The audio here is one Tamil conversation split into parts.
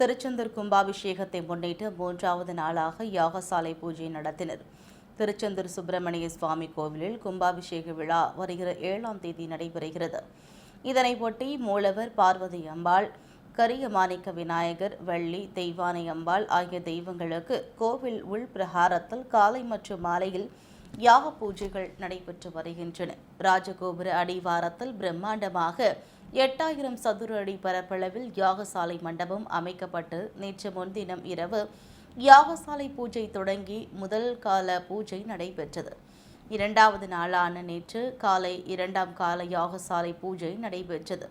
திருச்செந்தூர் கும்பாபிஷேகத்தை முன்னிட்டு மூன்றாவது நாளாக யாகசாலை பூஜை நடத்தினர். திருச்செந்தூர் சுப்பிரமணிய சுவாமி கோவிலில் கும்பாபிஷேக விழா வருகிற ஏழாம் தேதி நடைபெறுகிறது. இதனை ஒட்டி மூலவர் பார்வதி அம்பாள் கரிய மாணிக்க விநாயகர் வள்ளி தெய்வானை அம்பாள் ஆகிய தெய்வங்களுக்கு கோவில் உள் பிரகாரத்தில் காலை மற்றும் மாலையில் யாக பூஜைகள் நடைபெற்று வருகின்றன. ராஜகோபுர அடிவாரத்தில் பிரம்மாண்டமாக எட்டாயிரம் சதுர அடி பரப்பளவில் யாகசாலை மண்டபம் அமைக்கப்பட்டு நேற்று முன்தினம் இரவு யாகசாலை பூஜை தொடங்கி முதல் கால பூஜை நடைபெற்றது. இரண்டாவது நாளான நேற்று காலை இரண்டாம் கால யாகசாலை பூஜை நடைபெற்றது.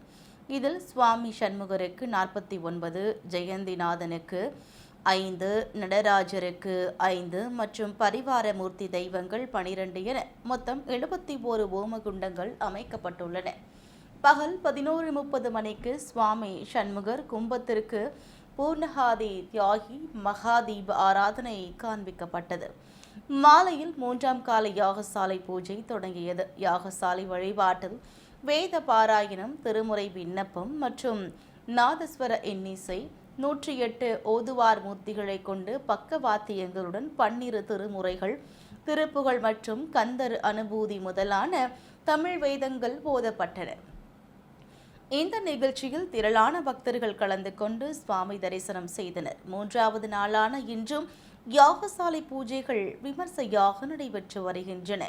இதில் சுவாமி சண்முகருக்கு நாற்பத்தி ஒன்பது ஜெயந்திநாதனுக்கு ஐந்து நடராஜருக்கு ஐந்து மற்றும் பரிவார மூர்த்தி தெய்வங்கள் பனிரெண்டு என மொத்தம் எழுபத்தி ஓரு ஓமகுண்டங்கள் அமைக்கப்பட்டுள்ளன. பகல் பதினோரு முப்பது மணிக்கு சுவாமி சண்முகர் கும்பத்திற்கு பூர்ணகாதி தியாகி மகாதீப ஆராதனை காண்பிக்கப்பட்டது. மாலையில் மூன்றாம் கால யாகசாலை பூஜை தொடங்கியது. யாகசாலை வழிபாட்டில் வேத பாராயணம் திருமுறை விண்ணப்பம் மற்றும் நாதஸ்வர எண்ணிசை நூற்றி எட்டு ஓதுவார் மூர்த்திகளை கொண்டு பக்கவாத்தியங்களுடன் பன்னிரு திருமுறைகள் திருப்புகள் மற்றும் கந்தர் அனுபூதி முதலான தமிழ் வேதங்கள் போதப்பட்டன இந்த நிகழ்ச்சியில் திரளான பக்தர்கள் கலந்து கொண்டு சுவாமி தரிசனம் செய்தனர். மூன்றாவது நாளான இன்றும் யாகசாலை பூஜைகள் விமர்சையாக நடைபெற்று வருகின்றன.